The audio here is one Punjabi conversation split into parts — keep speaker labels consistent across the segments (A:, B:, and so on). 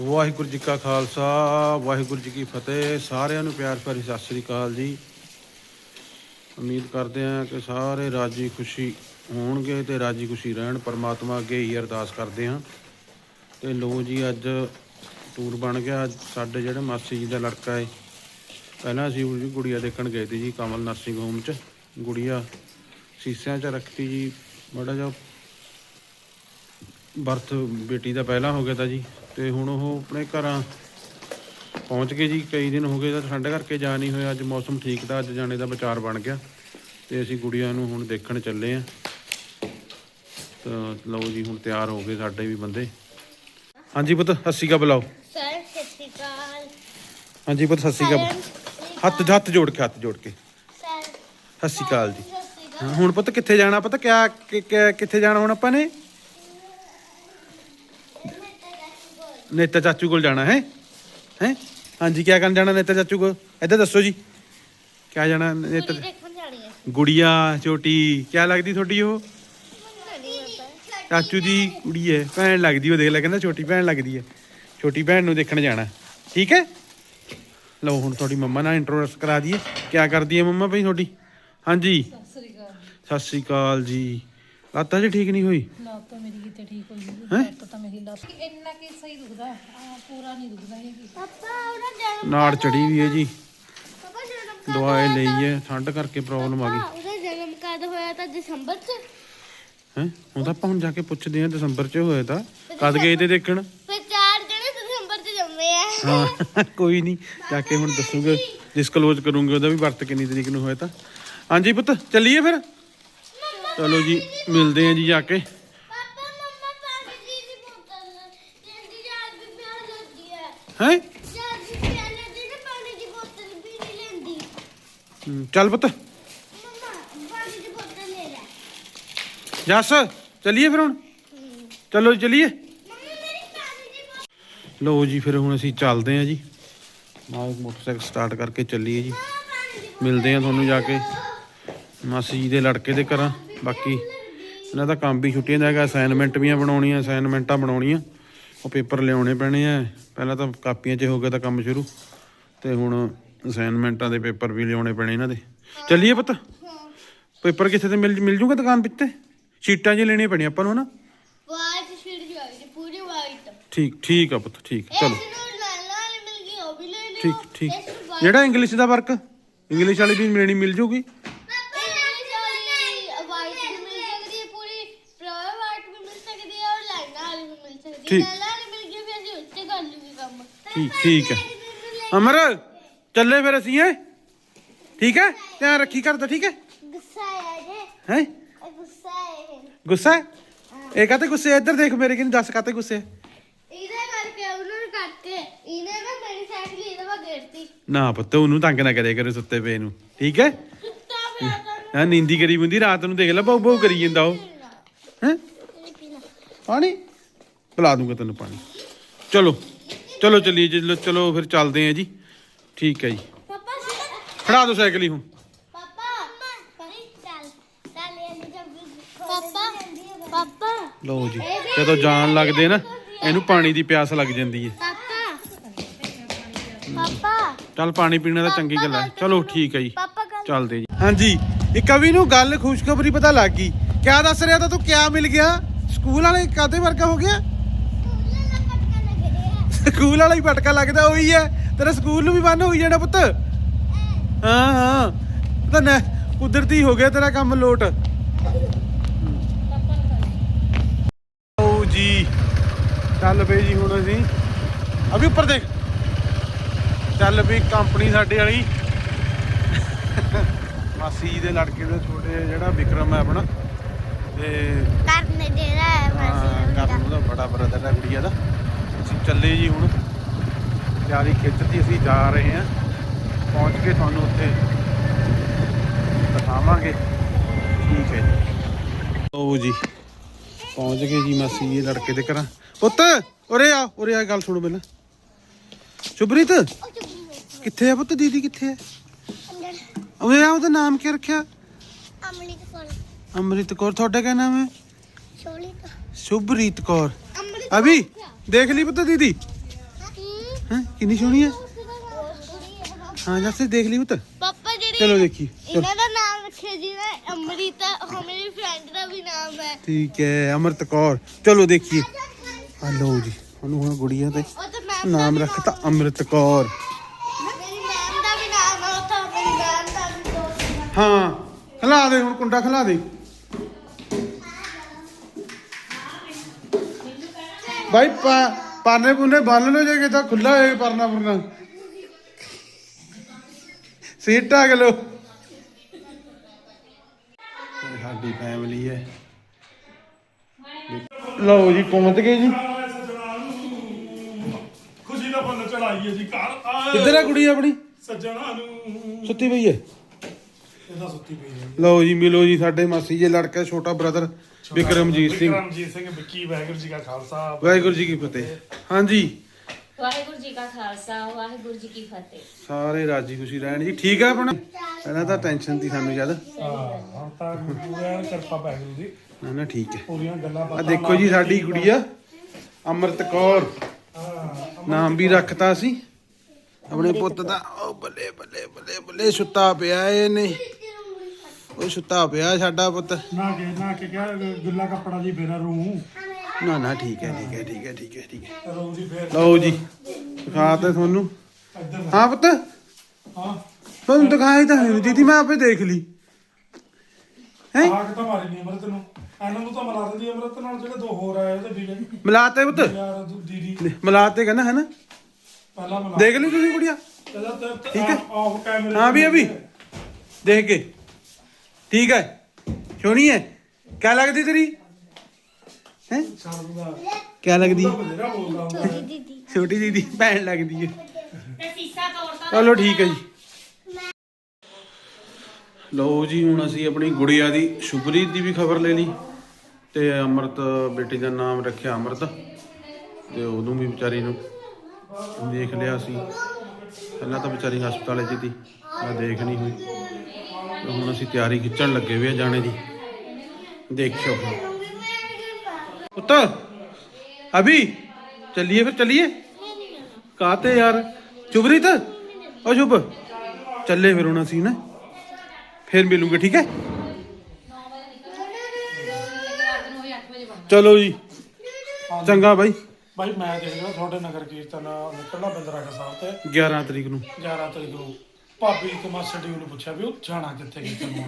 A: ਵਾਹਿਗੁਰੂ ਜੀ ਕਾ ਖਾਲਸਾ, ਵਾਹਿਗੁਰੂ ਜੀ ਕੀ ਫਤਿਹ। ਸਾਰਿਆਂ ਨੂੰ ਪਿਆਰ ਭਰੀ ਸਤਿ ਸ੍ਰੀ ਅਕਾਲ ਜੀ। ਉਮੀਦ ਕਰਦੇ ਹਾਂ ਕਿ ਸਾਰੇ ਰਾਜੀ ਖੁਸ਼ੀ ਹੋਣਗੇ ਤੇ ਰਾਜੀ ਖੁਸ਼ੀ ਰਹਿਣ। ਪਰਮਾਤਮਾ ਅੱਗੇ ਹੀ ਅਰਦਾਸ ਕਰਦੇ ਹਾਂ। ਤੇ ਲੋ ਜੀ, ਅੱਜ ਟੂਰ ਬਣ ਗਿਆ। ਅੱਜ ਸਾਡੇ ਜਿਹੜੇ ਮਾਸੀ ਜੀ ਦਾ ਲੜਕਾ ਹੈ ਪਹਿਲਾਂ ਅਸੀਂ ਉਹਦੀ ਗੁੜੀਆ ਦੇਖਣ ਗਏ ਸੀ ਜੀ, ਕਮਲ ਨਰਸਿੰਗ ਹੋਮ ਚ। ਗੁੜੀਆ ਸੀਸਿਆਂ 'ਚ ਰੱਖਤੀ ਜੀ। ਬੜਾ ਜਿਹਾ ਬਰਥ ਬੇਟੀ ਦਾ ਪਹਿਲਾਂ ਹੋ ਗਿਆ ਤਾਂ ਜੀ ਤੇ ਹੁਣ ਉਹ ਆਪਣੇ ਘਰਾਂ ਪਹੁੰਚ ਗਏ ਜੀ ਕਈ ਦਿਨ ਹੋ ਗਏ ਤਾਂ ਠੰਡ ਕਰਕੇ ਜਾ ਨਹੀਂ ਹੋਇਆ ਅੱਜ ਮੌਸਮ ਠੀਕ ਦਾ ਅੱਜ ਜਾਣੇ ਦਾ ਵਿਚਾਰ ਬਣ ਗਿਆ ਤੇ ਅਸੀਂ ਗੁੜੀਆਂ ਨੂੰ ਹੁਣ ਦੇਖਣ ਚੱਲੇ ਆ ਤਾਂ ਲਓ ਜੀ ਹੁਣ ਤਿਆਰ ਹੋ ਗਏ ਸਾਡੇ ਵੀ ਬੰਦੇ। ਹਾਂਜੀ ਪੁੱਤ ਸੱਸੀ ਕਾ ਬੁਲਾਓ।
B: ਸਰ ਸਤਿ ਸ਼੍ਰੀ ਅਕਾਲ।
A: ਹਾਂਜੀ ਪੁੱਤ ਸੱਸੀ ਕਾ ਹੱਥ ਹੱਥ ਜੋੜ ਕੇ ਹੱਥ ਜੋੜ ਕੇ।
B: ਸਰ।
A: ਸੱਸੀ ਕਾਲ ਜੀ। ਹੁਣ ਪੁੱਤ ਕਿੱਥੇ ਜਾਣਾ? ਪਤਾ ਕਿਆ ਕਿੱਥੇ ਜਾਣਾ ਹੁਣ ਆਪਾਂ ਨੇ? ਨੇਤਾ ਚਾਚੂ ਕੋਲ ਜਾਣਾ ਹੈ? ਹੈ? ਹਾਂਜੀ ਕਿਆ ਕਰਨ ਜਾਣਾ ਨੇਤਾ ਚਾਚੂ ਕੋਲ? ਇੱਧਰ ਦੱਸੋ ਜੀ। ਕਿਆ ਜਾਣਾ ਨੇਤਾ
B: ਦੇਖਣ ਜਾਣੀ ਹੈ।
A: ਗੁੜੀਆ ਛੋਟੀ ਕਿਆ ਲੱਗਦੀ ਤੁਹਾਡੀ ਉਹ? ਚਾਚੂ ਦੀ ਕੁੜੀ ਹੈ ਭੈਣ ਲੱਗਦੀ ਉਹ ਦੇਖ ਲੈ ਕਹਿੰਦਾ ਛੋਟੀ ਭੈਣ ਲੱਗਦੀ ਹੈ। ਛੋਟੀ ਭੈਣ ਨੂੰ ਦੇਖਣ ਜਾਣਾ। ਠੀਕ ਹੈ? ਲਓ ਹੁਣ ਤੁਹਾਡੀ ਮੰਮਾ ਨਾਲ ਇੰਟਰੋਡਕਸ ਕਰਾ ਦਈਏ। ਕਿਆ ਕਰਦੀ ਹੈ ਮੰਮਾ ਭਈ ਤੁਹਾਡੀ? ਹਾਂਜੀ। ਸਤਿ ਸ੍ਰੀ ਅਕਾਲ ਜੀ। ਲੱਤਾਂ 'ਚ ਠੀਕ ਨਹੀਂ ਹੋਈ?
C: ਲੱਤ ਤਾਂ ਮੇਰੀ ਕਿਤੇ ਠੀਕ ਹੋਈ ਨਹੀਂ
A: ਹੈਂ?
C: ਲੱਤ ਤਾਂ ਮੇਰੀ ਲੱਤ ਇੰਨਾ ਕੀ ਸਹੀ ਦੁਖਦਾ? ਆ ਪੂਰਾ ਨਹੀਂ ਦੁਖਦਾ ਇਹ ਕੀ
B: ਪਾਪਾ ਉਹਦਾ ਜਨਮ
A: ਨਾੜ ਚੜੀ ਵੀ ਹੈ ਜੀ।
B: ਪਾਪਾ ਜਨਮ
A: ਦਵਾਈ ਲਈ ਹੈ ਠੰਡ ਕਰਕੇ ਪ੍ਰੋਬਲਮ ਆ ਗਈ।
B: ਪਾਪਾ, ਉਹਦਾ ਜਨਮ ਕਦ ਹੋਇਆ ਤਾਂ? ਦਸੰਬਰ ਚ?
A: ਹੈ? ਹੁਣ ਤਾਂ ਆਪਾਂ ਹੁਣ ਜਾ ਕੇ ਪੁੱਛਦੇ ਹਾਂ ਦਸੰਬਰ 'ਚ ਹੋਇਆ ਤਾਂ। ਕਦ ਗਏ ਤੇ ਦੇਖਣ?
B: ਫਿਰ ਚਾਰ ਜਣੇ ਦਸੰਬਰ ਚ ਜੰਮੇ ਆ।
A: ਹਾਂ ਕੋਈ ਨਹੀਂ ਜਾ ਕੇ ਹੁਣ ਦੱਸੂਗੇ। ਡਿਸਕਲੋਜ਼ ਕਰੂੰਗੇ ਉਹਦਾ ਵੀ ਵਰਤ ਕਿੰਨੀ ਤਰੀਕ ਨੂੰ ਹੋਇਆ ਤਾਂ। ਹਾਂਜੀ ਪੁੱਤ ਚੱਲੀਏ ਫਿਰ? ਚਲੋ ਜੀ ਮਿਲਦੇ ਹਾਂ ਜੀ ਜਾ ਕੇ।
B: ਪਾਪਾ ਮੰਮਾ ਪਾਣੀ ਦੀ ਦੀ ਬੋਤਲ ਕਹਿੰਦੀ ਯਾਰ ਵੀ ਪਿਆਸ ਲੱਗੀ ਹੈ।
A: ਹੈ?
B: ਯਾਰ ਵੀ ਪਿਆਸ ਲੱਗੀ ਨਾ ਪਾਣੀ ਦੀ ਬੋਤਲ ਵੀ ਨਹੀਂ ਲੈਂਦੀ।
A: ਚੱਲ ਪੁੱਤ।
B: ਮੰਮਾ ਪਾਣੀ ਦੀ ਬੋਤਲ ਲੈ ਲੈ।
A: ਜੱਸ ਚੱਲੀਏ ਫਿਰ ਹੁਣ? ਚਲੋ ਜੀ ਚੱਲੀਏ।
B: ਪਾਣੀ
A: ਲਓ ਜੀ ਫਿਰ ਹੁਣ ਅਸੀਂ ਚੱਲਦੇ ਹਾਂ ਜੀ। ਨਾਲ ਮੋਟਰਸਾਈਕਲ ਸਟਾਰਟ ਕਰਕੇ ਚੱਲੀਏ ਜੀ।
B: ਪਾਣੀ
A: ਮਿਲਦੇ ਹਾਂ ਤੁਹਾਨੂੰ ਜਾ ਕੇ। ਮਾਸੀ ਜੀ ਦੇ ਲੜਕੇ ਦੇ ਘਰਾਂ। ਬਾਕੀ ਇਹਨਾਂ ਦਾ ਕੰਮ ਵੀ ਛੁੱਟੀਆਂ ਦਾ ਹੈਗਾ ਅਸਾਈਨਮੈਂਟ ਵੀ ਬਣਾਉਣੀਆਂ ਅਸਾਈਨਮੈਂਟਾਂ ਬਣਾਉਣੀਆਂ। ਉਹ ਪੇਪਰ ਲਿਆਉਣੇ ਪੈਣੇ ਆ। ਪਹਿਲਾਂ ਤਾਂ ਕਾਪੀਆਂ 'ਚ ਹੋ ਗਿਆ ਤਾਂ ਕੰਮ ਸ਼ੁਰੂ। ਤੇ ਹੁਣ ਅਸਾਈਨਮੈਂਟਾਂ ਦੇ ਪੇਪਰ ਵੀ ਲਿਆਉਣੇ ਪੈਣੇ ਇਹਨਾਂ ਦੇ। ਚੱਲੀਏ ਪੁੱਤ? ਪੇਪਰ ਕਿੱਥੇ ਤੇ ਮਿਲ ਮਿਲ ਜੂਗਾ ਦੁਕਾਨ ਪਿੱਤੇ ਸ਼ੀਟਾਂ 'ਚ ਲੈਣੀਆਂ ਪੈਣੀਆਂ ਆਪਾਂ ਨੂੰ ਹਨਾ?
B: ਵਾਈਟ ਸ਼ੀਟ ਜੋ ਆਈ ਪੂਰੀ ਵਾਈਟ
A: ਠੀਕ ਠੀਕ ਆ ਪੁੱਤ ਠੀਕ ਚਲੋ। ਠੀਕ ਠੀਕ। ਜਿਹੜਾ ਇੰਗਲਿਸ਼ ਦਾ ਵਰਕ ਇੰਗਲਿਸ਼ ਵਾਲੀ ਵੀ ਮਿਲਣੀ ਮਿਲ ਜੂਗੀ
B: ਇੰਗਲਿਸ਼ ਵਾਲੀ ਵਾਈਟ ਵੀ ਮਿਲ ਸਕਦੀ ਹੈ ਪੂਰੀ ਪਿਓਰ ਵਾਈਟ ਵੀ ਮਿਲ ਸਕਦੀ ਹੈ ਔਰ ਲਾਈਨ ਵਾਲੀ ਵੀ ਮਿਲ ਸਕਦੀ ਹੈ
A: ਠੀਕ। ਠੀਕ ਠੀਕ ਹੈ। ਅਮਰ, ਚੱਲੇ ਫਿਰ ਅਸੀਂ ਹੈ। ਠੀਕ ਹੈ? ਧਿਆਨ ਰੱਖੀ ਕਰਦਾ ਠੀਕ ਹੈ?
B: ਗੁੱਸਾ ਹੈ? ਜੇ
A: ਹੈ
B: ਗੁੱਸਾ ਹੈ?
A: ਗੁੱਸਾ ਇਹ ਕਾਤੇ ਗੁੱਸੇ ਇੱਧਰ ਦੇਖ ਮੇਰੇ ਕਿਨ, ਦੱਸ ਕਾਤੇ ਗੁੱਸੇ
B: ਇਹਦੇ ਕਰਕੇ ਉਹਨਾਂ ਨੂੰ ਕਰਕੇ ਇਹਨੇ ਨਾ ਮੇਰੀ ਸਾਈਕਲ ਇਹਦੇ ਵਾ ਗੇਰਤੀ
A: ਨਾ ਪੁੱਤ, ਉਹਨੂੰ ਤੰਗ ਨਾ ਕਰੇ ਕਰੇ ਸੁੱਤੇ ਪਏ ਨੂੰ। ਠੀਕ ਹੈ? ਨਾ ਨੀਂਦੀ ਕਰੀ ਹੁੰਦੀ, ਰਾਤ ਨੂੰ ਦੇਖ ਲੈ ਬਹੁ ਬਹੁ ਕਰੀ ਜਾਂਦਾ ਉਹ। ਹੈ?
B: ਪਾਣੀ?
A: ਪਿਲਾ ਦੂੰਗਾ ਤੈਨੂੰ ਪਾਣੀ। ਚਲੋ ਚਲੋ ਚੱਲੀਏ ਜੀ ਚਲੋ ਫਿਰ ਚੱਲਦੇ ਆਂ ਜੀ। ਠੀਕ ਹੈ ਜੀ।
B: ਪਾਪਾ
A: ਖੜਾ ਦੋ ਸਾਈਕਲ ਹੀ ਹੁਣ।
B: ਪਾਪਾ ਚੱਲ ਚੱਲ ਇਹ ਜਬ ਪਾਪਾ ਪਾਪਾ।
A: ਲਓ ਜੀ ਜਦੋਂ ਜਾਣ ਲੱਗਦੇ ਨਾ ਇਹਨੂੰ ਪਾਣੀ ਦੀ ਪਿਆਸ ਲੱਗ ਜਾਂਦੀ ਹੈ।
B: ਪਾਪਾ। ਪਾਪਾ।
A: ਚੱਲ ਪਾਣੀ ਪੀਣਾ ਤਾਂ ਚੰਗੀ ਗੱਲ ਹੈ ਚਲੋ ਠੀਕ ਹੈ ਜੀ। ਚੱਲਦੇ ਜੀ। ਹਾਂਜੀ ਇਹ ਕਵੀ ਨੂੰ ਗੱਲ ਖੁਸ਼ਖਬਰੀ ਪਤਾ ਲੱਗ ਗਈ। ਕਿਆ ਦੱਸ ਰਿਹਾ ਤਾਂ ਤੂੰ ਕਿਆ ਮਿਲ ਗਿਆ? ਸਕੂਲ ਵਾਲੇ ਕਾਦੇ ਵਰਗਾ ਹੋ ਗਿਆ? ਸਕੂਲ ਵਾਲਾ ਹੀ ਪਟਕਾ ਲੱਗਦਾ ਉਹੀ ਹੈ। ਤੇਰਾ ਸਕੂਲ ਨੂੰ ਵੀ ਬੰਦ ਹੋਈ ਜਾਣਾ ਪੁੱਤ। ਹਾਂ ਹਾਂ। ਤਾਂ ਨਾ ਕੁਦਰਤੀ ਹੋ ਗਿਆ ਤੇਰਾ ਕੰਮ ਲੋਟ। ਓ ਜੀ ਚੱਲ ਪਏ ਜੀ ਹੁਣ ਅਸੀਂ। ਅਭੀ ਉੱਪਰ ਦੇਖ। ਚੱਲ ਵੀ ਕੰਪਨੀ ਸਾਡੇ ਵਾਲੀ। ਮਾਸੀ ਜੀ ਦੇ ਲੜਕੇ ਦੇ ਛੋਟੇ ਜਿਹੜਾ ਵਿਕਰਮ ਹੈ ਆਪਣਾ। ਤੇ
B: ਕਰਨੇ ਦੇ ਰਹਾ ਹੈ
A: ਕਰਨ ਉਹਦਾ ਬੜਾ ਬਰਦਰ ਹੈ ਗੁੜੀਆ ਦਾ। ਚੱਲੇ ਜੀ ਹੁਣ। ਤਿਆਰੀ ਖਿੱਚਦੀ ਅਸੀਂ ਜਾ ਰਹੇ ਹਾਂ। ਪਹੁੰਚ ਕੇ ਤੁਹਾਨੂੰ ਉੱਥੇ ਦਿਖਾਵਾਂਗੇ। ਠੀਕ ਹੈ ਜੀ। ਜੀ ਪਹੁੰਚ ਗਏ ਜੀ ਮਾਸੀ ਦੇ ਲੜਕੇ ਦੇ ਘਰਾਂ। ਪੁੱਤ ਉਰੇ ਆ ਉਰੇ ਆ ਗੱਲ ਸੁਣੋ ਪਹਿਲਾਂ। ਸ਼ੁਭਰੀਤ ਕਿੱਥੇ ਆ ਪੁੱਤ? ਦੀਦੀ ਕਿੱਥੇ ਹੈ ਉਰੇ ਆ ਉਹਦਾ ਨਾਮ ਕੀ ਰੱਖਿਆ?
B: ਅਮਲੀ ਤੋਂ ਫੋਨ
A: ਅੰਮ੍ਰਿਤ ਕੌਰ ਤੁਹਾਡਾ ਕੀ ਨਾਮ ਹੈ?
B: ਛੋਲੀ ਤੋਂ
A: ਸ਼ੁਭਰੀਤ ਕੌਰ ਅਭੀ ਦੇਖ ਲਈ ਪੁੱਤ ਦੀਦੀ। ਹੈ ਕਿੰਨੀ ਸੋਹਣੀ ਹੈ ਹਾਂ ਜੱਸੇ ਦੇਖ ਲਈ ਪੁੱਤ।
B: ਪਾਪਾ ਜਿਹੜੀ
A: ਚਲੋ ਦੇਖੀ ਚਲੋ।
B: ਇਹਨਾਂ ਦਾ ਨਾਮ ਰੱਖਿਆ ਜੀ ਨੇ ਅੰਮ੍ਰਿਤਾ ਉਹ ਮੇਰੀ ਫਰੈਂਡ ਦਾ ਵੀ ਨਾਮ ਹੈ।
A: ਠੀਕ ਹੈ ਅਮਰਤ ਕੌਰ। ਚਲੋ ਦੇਖੀਏ। ਆ ਲਓ ਜੀ ਉਹਨੂੰ ਹੁਣ ਗੁੜੀਆ ਤੇ
B: ਉਹ ਤਾਂ ਮੈਮ
A: ਨਾਮ ਰੱਖਤਾ ਅੰਮ੍ਰਿਤ ਕੌਰ।
B: ਮੇਰੀ ਮੈਮ ਦਾ ਵੀ ਨਾਮ ਹੈ ਉਹ ਤਾਂ ਮੇਰੀ ਮੈਮ ਦਾ ਵੀ ਦੋਸਤ ਹੈ।
A: ਹਾਂ ਖਲਾ ਦੇ ਹੁਣ ਕੁੰਡਾ ਖਲਾ ਦੇ। ਭਾਈ ਪਾ ਪਾਨੇ ਪੁਨੇ ਬੰਨ ਲੋ ਜੇ ਕਿਤਾ ਖੁੱਲਾ ਹੋਏ ਪਰਨਾ ਪੁਰਨਾ। ਸੀਟ ਢਾਕ ਲੋ ਸਾਡੀ ਫੈਮਿਲੀ ਹੈ। ਲਓ ਜੀ ਪਹੁੰਚ ਗਏ ਜੀ।
D: ਖੁਸ਼ੀ ਦਾ ਫੁੱਲ ਚੜਾਈਏ ਜੀ ਘਰ। ਆ
A: ਕਿੱਧਰ ਹੈ ਕੁੜੀ ਆਪਣੀ?
D: ਸੱਜਣਾ ਨੂੰ।
A: ਸੁੱਤੀ ਪਈ ਹੈ।
D: ਇਹਦਾ ਸੁੱਤੀ ਪਈ ਹੈ
A: ਲਓ ਜੀ ਮਿਲੋ ਜੀ ਸਾਡੇ ਮਾਸੀ ਜੀ ਲੜਕਾ ਛੋਟਾ ਬ੍ਰਦਰ ਵਿਕਰਮਜੀਤ ਸਿੰਘ।
D: ਵਿਕਰਮਜੀਤ ਸਿੰਘ ਵਿੱਕੀ ਵਾਹਿਗੁਰੂ ਜੀ ਕਾ ਖਾਲਸਾ।
A: ਵਾਹਿਗੁਰੂ ਜੀ ਕੀ ਫਤਿਹ। ਹਾਂਜੀ।
E: ਵਾਹਿਗੁਰੂ ਜੀ ਕਾ ਖਾਲਸਾ ਵਾਹਿਗੁਰੂ ਜੀ ਕੀ ਫਤਿਹ।
A: ਸਾਰੇ ਰਾਜੀ ਖੁਸ਼ੀ ਰਹਿਣ ਜੀ। ਠੀਕ ਆ ਆਪਣਾ? ਪਹਿਲਾਂ ਤਾਂ ਟੈਨਸ਼ਨ ਸੀ ਸਾਨੂੰ ਜਦ
D: ਹਾਂ ਤਾਂ ਪੂਰਾ ਕਿਰਪਾ ਵਾਹਿਗੁਰੂ ਦੀ
A: ਨਾ ਨਾ ਠੀਕ ਹੈ।
D: ਪੂਰੀਆਂ ਗੱਲਾਂ
A: ਆ ਦੇਖੋ ਜੀ ਸਾਡੀ ਗੁੜੀਆ ਅਮਰਤ ਕੌਰ।
D: ਹਾਂ
A: ਨਾਮ ਵੀ ਰੱਖਤਾ ਸੀ। ਆਪਣੇ ਪੁੱਤ ਦਾ। ਉਹ ਬੱਲੇ ਬੱਲੇ ਬੱਲੇ ਬੱਲੇ ਸੁੱਤਾ ਪਿਆ ਇਹਨੇ। ਉਹ ਸੁੱਤਾ ਪਿਆ ਸਾਡਾ ਪੁੱਤ।
D: ਨਾ ਕੇ ਨਾ ਕੇ ਕਿਹਾ ਗੁੱਲਾ ਕੱਪੜਾ ਜੀ ਫੇਰਾ ਰੂ।
A: ਨਾ ਨਾ ਠੀਕ ਹੈ ਠੀਕ ਹੈ ਠੀਕ ਹੈ ਠੀਕ ਹੈ ਠੀਕ ਹੈ।
D: ਰੂ ਦੀ ਫੇਰ।
A: ਲਓ ਜੀ ਦਿਖਾ ਤੇ ਤੁਹਾਨੂੰ।
D: ਇੱਧਰ।
A: ਹਾਂ ਪੁੱਤ।
D: ਹਾਂ।
A: ਤੁਹਾਨੂੰ ਦਿਖਾਈ ਤਾਂ ਨਹੀਂ ਦੀਦੀ ਮੈਂ ਆਪੇ ਦੇਖ ਲਈ। ਹੈਂ?
D: ਆਗ ਤਾਂ ਮਾਰੀ ਨਹੀਂ ਅਮਰਤ ਨੂੰ? ਇਹਨਾਂ ਨੂੰ ਤਾਂ ਮਿਲਾ ਦਿੰਦੀ ਅਮਰਤ ਨਾਲ ਜਿਹੜੇ ਦੋ ਹੋਰ ਆਏ ਉਹਦੇ ਵੀਰੇ
A: ਮਿਲਾਤੇ ਪੁੱਤ।
D: ਯਾਰ ਦੂ- ਦੀਦੀ।
A: ਮਿਲਾਤੇ ਕਹਿੰਦਾ ਹੈ ਨਾ?
D: ਪਹਿਲਾਂ ਮਿਲਾ
A: ਦੇਖ ਲਈ ਤੁਸੀਂ ਕੁੜੀਆ।
D: ਇਹਦਾ ਤੇ
A: ਠੀਕ ਹੈ।
D: ਆਫ ਕੈਮਰੇ
A: ਹਾਂ ਵੀ ਅਭੀ ਦੇਖ ਕੇ। ਠੀਕ ਹੈ। ਸੋਹਣੀ ਹੈ। ਕਿਆ ਲੱਗਦੀ ਤੇਰੀ? ਹੈ?
D: ਸ਼ਰਮ ਦਾ
A: ਕਿਆ ਲੱਗਦੀ
D: ਤਾਂ ਬਥੇਰਾ ਬੋਲਦਾ
A: ਚਲੋ ਠੀਕ ਹੈ ਜੀ। ਲਓ ਜੀ, ਹੁਣ ਅਸੀਂ ਆਪਣੀ ਗੁੜੀਆ ਦੀ ਸ਼ੁਭਰੀਤ ਦੀ ਵੀ ਖਬਰ ਲੈ ਲਈ ਤੇ ਅਮਰਤ ਬੇਟੀ ਦਾ ਨਾਮ ਰੱਖਿਆ ਅਮਰਤ ਤੇ ਉਹਨੂੰ ਵੀ ਵਿਚਾਰੀ ਨੂੰ ਦੇਖ ਲਿਆ ਸੀ ਪਹਿਲਾਂ ਤਾਂ ਵਿਚਾਰੀ ਹਸਪਤਾਲ 'ਚ ਸੀ ਮੈਂ ਦੇਖ ਨਹੀਂ ਹੋਈ। ਤੇ ਹੁਣ ਅਸੀਂ ਤਿਆਰੀ ਖਿੱਚਣ ਲੱਗੇ ਹੋਏ ਆ ਜਾਣੇ ਦੀ। ਦੇਖਿਓ ਪੁੱਤ ਅਭੀ ਚੱਲੀਏ ਫਿਰ ਚੱਲੀਏ? ਕਾਤੇ ਯਾਰ? ਚੁਬਰੀਤ ਓ ਚੁੱਪ। ਚੱਲੇ ਫਿਰ ਹੁਣ ਅਸੀਂ ਨਾ ਫਿਰ ਮਿਲੂਗੇ ਠੀਕ ਹੈ? ਚਲੋ ਜੀ। ਚੰਗਾ ਬਾਈ।
D: ਭਾਈ ਮੈਂ ਦੇਖ ਲਿਆ ਤੁਹਾਡੇ ਨਗਰ ਕੀਰਤਨ ਨਿਕਲਣਾ ਬਿੰਦਰਾਗਾ ਸਾਹਿਬ ਤੇ।
A: 11 ਤਰੀਕ ਨੂੰ।
D: 11 ਤਰੀਕ ਨੂੰ। ਭਾਬੀ ਤੇ ਮਾਸਟਰ ਜੀ ਨੂੰ ਪੁੱਛਿਆ ਵੀ ਉਹ ਜਾਣਾ ਕਿੱਥੇ ਨੂੰ?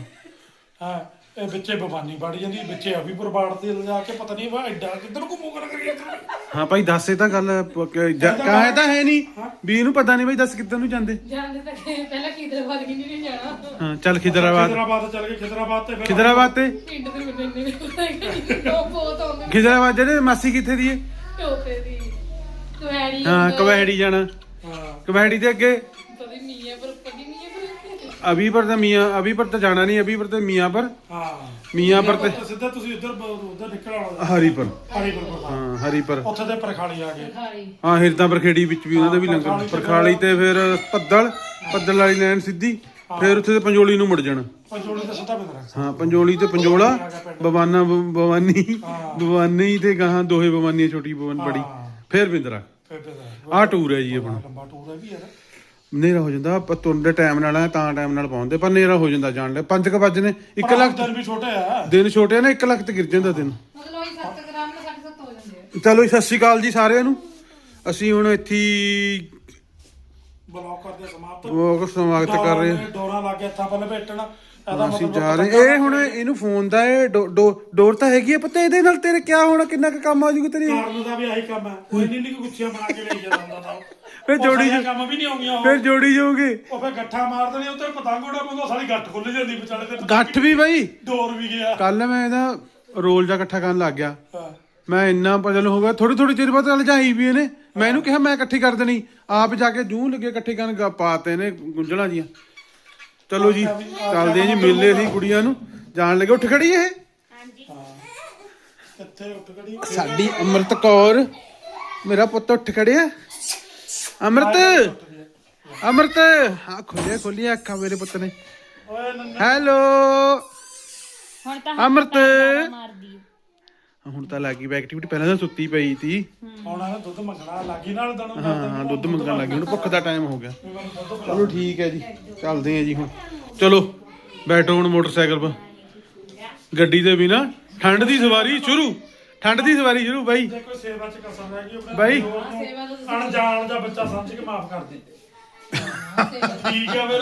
D: ਹਾਂ ਇਹ ਵਿੱਚੇ ਭਵਾਨੀ ਵੜ ਜਾਂਦੀ ਵਿੱਚੇ ਅਭੀਪੁਰ ਬਾੜ ਤੇ ਲਿਜਾ ਕੇ ਪਤਾ ਨਹੀਂ ਵਾ ਐਡਾ ਕਿੱਧਰ ਘੁੰਮੂ ਕਰ ਕੀਰਤਨ
A: ਹਾਂ ਭਾਈ ਦੱਸ ਇਹ ਤਾਂ ਗੱਲ ਕਹਾਂ ਤਾਂ ਹੈ ਨਹੀਂ ਵੀ ਇਹਨੂੰ ਪਤਾ ਨਹੀਂ ਭਾਈ ਦੱਸ ਕਿੱਧਰ ਨੂੰ ਜਾਂਦੇ।
C: ਜਾਂਦੇ ਤਾਂ ਕਿ ਪਹਿਲਾਂ ਖੀਦਰਾਬਾਦ ਕਿੰਨੀ ਨਹੀਂ ਜਾਣਾ?
A: ਹਾਂ ਚੱਲ ਖਿਦਰਾਬਾਦ।
D: ਖਿਦਰਾਬਾਦ ਚੱਲ ਗਏ ਖਿਦਰਾਬਾਦ ਤੇ ਫਿਰ
A: ਖਿਦਰਾਬਾਦ ਤੇ?
C: ਪਿੰਡ ਦੇ ਬੰਦੇ ਨੇ ਲੋਕ ਬਹੁਤ ਆਉਂਦੇ।
A: ਖਿਦਰਾਬਾਦ ਜਿਹੜੇ ਮਾਸੀ ਕਿੱਥੇ ਦੀ ਹੈ
C: ਟੋਪੇ ਦੀ। ਕੁਐੜੀ
A: ਹਾਂ ਕਵੈੜੀ ਜਾਣਾ।
D: ਹਾਂ।
A: ਕਵੈੜੀ ਦੇ ਅੱਗੇ
C: ਪਤਾ ਨਹੀਂ ਹੈ ਪਰ ਪਤਾ ਨਹੀਂ
A: ਅਭੀ ਪਰ ਤਾਂ ਮੀਆਂ ਅਭੀ ਪਰ ਤਾਂ ਜਾਣਾ ਨਹੀਂ ਅਭੀ ਪਰ ਤਾਂ ਮੀਆਂ ਪਰ।
D: ਹਾਂ।
A: ਮੀਆਂ ਪਰ ਤੇ
D: ਸਿੱਧਾ ਤੁਸੀਂ ਉੱਧਰ ਉੱਧਰ ਨਿਕਲ ਆਉਣਾ
A: ਹਰੀ ਪਰ
D: ਹਰੀਪੁਰ ਕੋਲ
A: ਹਾਂ। ਹਰੀ ਪਰ
D: ਉੱਥੇ ਤੇ ਪਰਖਾਲੀ ਆ ਗਏ।
C: ਖਾਲੀ
A: ਹਾਂ ਹਿਰਦਾ ਬਰਖੇੜੀ ਵਿੱਚ ਵੀ ਉਹਨਾਂ ਦੇ ਵੀ ਲੰਗਰ ਪਰਖਾਲੀ ਤੇ ਫਿਰ ਪੱਦਲ ਪੱਦਲ ਵਾਲੀ ਲਾਈਨ ਸਿੱਧੀ ਫਿਰ ਉੱਥੇ ਤੇ ਪੰਜੋਲੀ ਨੂੰ ਮੁੜ ਜਾਣਾ।
D: ਪੰਜੋਲੀ ਤੇ ਸਿੱਧਾ ਬਿੰਦਰਾ
A: ਹਾਂ ਪੰਜੋਲੀ ਤੇ ਪੰਜੋਲਾ ਬਵਾਨਾ ਬ- ਬਵਾਨੀ ਬਵਾਨੀ ਤੇ ਗਾਹਾਂ ਦੋਹੇ ਬਵਾਨੀਆਂ ਛੋਟੀ ਬਵਨ ਬੜੀ। ਫਿਰ ਬਿੰਦਰਾ।
D: ਫਿਰ ਬਿੰਦਰਾ।
A: ਆਹ ਟੂਰ ਹੈ ਜੀ ਆਪਣਾ।
D: ਲੰਬਾ ਟੂਰ ਹੈ ਵੀ ਯਾਰ।
A: ਹਨੇਰਾ ਹੋ ਜਾਂਦਾ ਆਪਾਂ ਤੁਰਨ ਦੇ ਟਾਈਮ ਨਾਲ ਆ ਤਾਂ ਟਾਈਮ ਨਾਲ ਪਹੁੰਚਦੇ ਪਰ ਹਨੇਰਾ ਹੋ ਜਾਂਦਾ ਜਾਣ ਲੈ 5 ਕ ਵਜੇ ਨੇ 1 ਲੱਖ
D: ਦਿਨ ਵੀ ਛੋਟੇ ਆ।
A: ਦਿਨ ਛੋਟੇ ਆ ਨਾ 1 ਲੱਖ ਤੇ ਗਿਰ ਜਾਂਦਾ ਦਿਨ।
C: ਮਤਲਬ ਉਹੀ 7 ਗ੍ਰਾਮ ਨਾਲ 7 ਹੋ ਜਾਂਦੇ ਆ।
A: ਚਲੋ ਜੀ, ਸਤਿ ਸ਼੍ਰੀ ਅਕਾਲ ਜੀ ਸਾਰਿਆਂ ਨੂੰ। ਅਸੀਂ ਹੁਣ ਇੱਥੇ ਹੀ
D: ਬਲੌਕ ਕਰਦੇ ਸਮਾਪਤ।
A: ਉਹ ਸਮਾਗਤ ਕਰ ਰਹੇ
D: ਡੋਰਾ ਲਾ ਕੇ ਹੱਥਾਂ ਪੱਲੇ ਭੇਟਣਾ। ਇਹਦਾ
A: ਅਸੀਂ
D: ਮਤਲਬ
A: ਜਾ ਰਹੇ ਇਹ ਹੁਣ ਇਹਨੂੰ ਫੋਨ ਦਾ ਇਹ ਡੋ- ਡੋ- ਡੋਰ ਤਾਂ ਹੈਗੀ ਆ ਪਤਾ ਇਹਦੇ ਨਾਲ ਤੇਰੇ ਕਿਆ ਹੋਣਾ ਕਿੰਨਾ ਕੁ ਕੰਮ ਆ ਜੂਗਾ ਤੇਰੇ
D: ਕਾਰਨ ਦਾ ਵੀ ਆਹੀ ਕੰਮ ਹੈ। ਕੋਈ ਨਹੀਂ ਨਹੀਂ ਗੁੱਛੀਆਂ ਬਣਾ ਕੇ ਲੈ ਜਾਂਦਾ ਹੁੰਦਾ ਤਾਂ
A: ਫਿਰ ਜੋੜੀ
D: ਜੋ ਕੰਮ ਵੀ ਨਹੀਂ ਆਉਂਦੀਆਂ ਉਹ।
A: ਫਿਰ ਜੋੜੀ ਜਾਓਗੇ
D: ਉਹ ਫਿਰ ਗੱਠਾ ਮਾਰ ਦੇਣੀ ਉੱਤੇ ਪਤੰਗੋੜਾ ਮੰਗੋ ਸਾਲੀ ਗੱਠ ਖੁੱਲ ਜਾਂਦੀ ਵਿਚਾਲੇ ਤੇ
A: ਗੱਠ ਵੀ ਬਾਈ।
D: ਡੋਰ ਵੀ ਗਿਆ।
A: ਕੱਲ ਮੈਂ ਇਹਦਾ ਰੋਲ ਜਾ ਇਕੱਠਾ ਕਰਨ ਲੱਗ ਗਿਆ।
D: ਹਾਂ।
A: ਮੈਂ ਇੰਨਾ ਪਜਲ ਹੋ ਗਿਆ ਥੋੜੀ ਥੋੜੀ ਚਿਰ ਬਾਅਦ ਚੱਲ ਜਾਈ ਵੀ ਇਹਨੇ। ਮੈਂ ਇਹਨੂੰ ਕਿਹਾ ਮੈਂ ਇਕੱਠੀ ਕਰ ਦੇਣੀ। ਆਪ ਜਾ ਕੇ ਜੂੰ ਲੱਗੇ ਇਕੱਠੇ ਕਰਨ ਗਾ ਪਾਤੇ ਨੇ ਗੁੰਝਲਾਂ ਜੀਆਂ। ਚਲੋ ਜੀ ਚੱਲਦੇ ਆ ਜੀ ਮਿਲਦੇ ਅਸੀਂ ਕੁੜੀਆਂ ਨੂੰ। ਜਾਣ ਲੱਗੇ ਉੱਠ ਖੜੀ ਇਹ?
D: ਕਿੱਥੇ ਉੱਠ ਖੜੀ।
A: ਸਾਡੀ ਅਮਰਤ ਕੌਰ ਮੇਰਾ ਪੁੱਤ ਉੱਠ ਖੜਿਆ। ਅਮਰਤ! ਅਮਰਤ! ਹਾਂ ਖੋਲਿਆ ਖੋਲਿਆ ਅੱਖਾਂ ਮੇਰੇ ਪੁੱਤ ਨੇ।
D: ਓਏ ਨੰਨਾ।
A: ਹੈਲੋ!
E: ਹੁਣ ਤਾਂ
A: ਅਮਰਤ!
E: ਮਾਰਦੀ
A: ਹੁਣ ਤਾਂ ਲੱਗੀ ਪਈ ਐਕਟੀਵਿਟੀ ਪਹਿਲਾਂ ਤਾਂ ਸੁੱਤੀ ਪਈ ਸੀ।
D: ਹੁਣ ਆ ਦੁੱਧ ਮੰਗਣਾ ਲੱਗੀ ਨਾਲ ਦਣ
A: ਹਾਂ ਹਾਂ ਦੁੱਧ ਮੰਗਣ ਲੱਗੀ ਹੁਣ ਭੁੱਖ ਦਾ ਟਾਈਮ ਹੋ ਗਿਆ। ਚਲੋ ਠੀਕ ਹੈ ਜੀ ਚੱਲਦੇ ਆ ਜੀ ਹੁਣ। ਚਲੋ ਬੈਠੋ ਹੁਣ ਮੋਟਰਸਾਈਕਲ 'ਤੇ ਗੱਡੀ ਦੇ ਬਿਨਾ ਠੰਡ ਦੀ ਸਵਾਰੀ ਸ਼ੁਰੂ ਠੰਡ ਦੀ ਸਵਾਰੀ ਸ਼ੁਰੂ ਬਾਈ।
D: ਕੋਈ ਸੇਵਾ ਚ ਕਸਰ ਰਹਿ ਗਈ ਆਪਣੇ
A: ਬਾਈ।
D: ਨੂੰ ਅਣਜਾਣ ਦਾ ਬੱਚਾ ਸਮਝ ਕੇ ਮਾਫ ਕਰ ਦੇ। ਠੀਕ ਆ ਫਿਰ।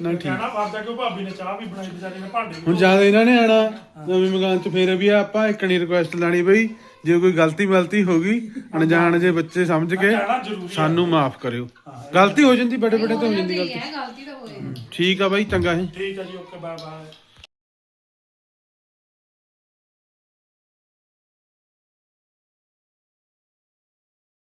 A: ਨਾ ਠੀਕ।
D: ਕਹਿਣਾ ਵਾਦਾ ਕਿ ਭਾਬੀ ਨੇ ਚਾਹ ਵੀ ਬਣਾਈ ਵਿਚਾਰੀ ਨੇ ਭਾਂਡੇ ਵੀ
A: ਹੁਣ ਜਦ ਇਹਨਾਂ ਨੇ ਆਣਾ ਨਵੀਂ ਮਕਾਨ 'ਚ ਫੇਰ ਵੀ ਆਪਾਂ ਇੱਕ ਨਹੀਂ ਰਿਕੁਐਸਟ ਲਾਣੀ ਬਈ। ਜੇ ਕੋਈ ਗਲਤੀ ਮਲਤੀ ਹੋ ਗਈ ਅਣਜਾਣ ਜੇ ਬੱਚੇ ਸਮਝ ਕੇ
D: ਕਹਿਣਾ ਜ਼ਰੂਰੀ ਆ।
A: ਸਾਨੂੰ ਮਾਫ ਕਰਿਓ। ਗਲਤੀ ਹੋ ਜਾਂਦੀ ਬੜੇ ਬੜੇ ਤੇ ਹੋ ਜਾਂਦੀ ਗਲਤੀ।
C: ਹੈ ਗਲਤੀ ਤਾਂ ਹੋਏ
A: ਠੀਕ ਆ ਬਾਈ ਚੰਗਾ ਹੈ
D: ਠੀਕ ਆ ਜੀ ਓਕੇ ਬਾਏ ਬਾਏ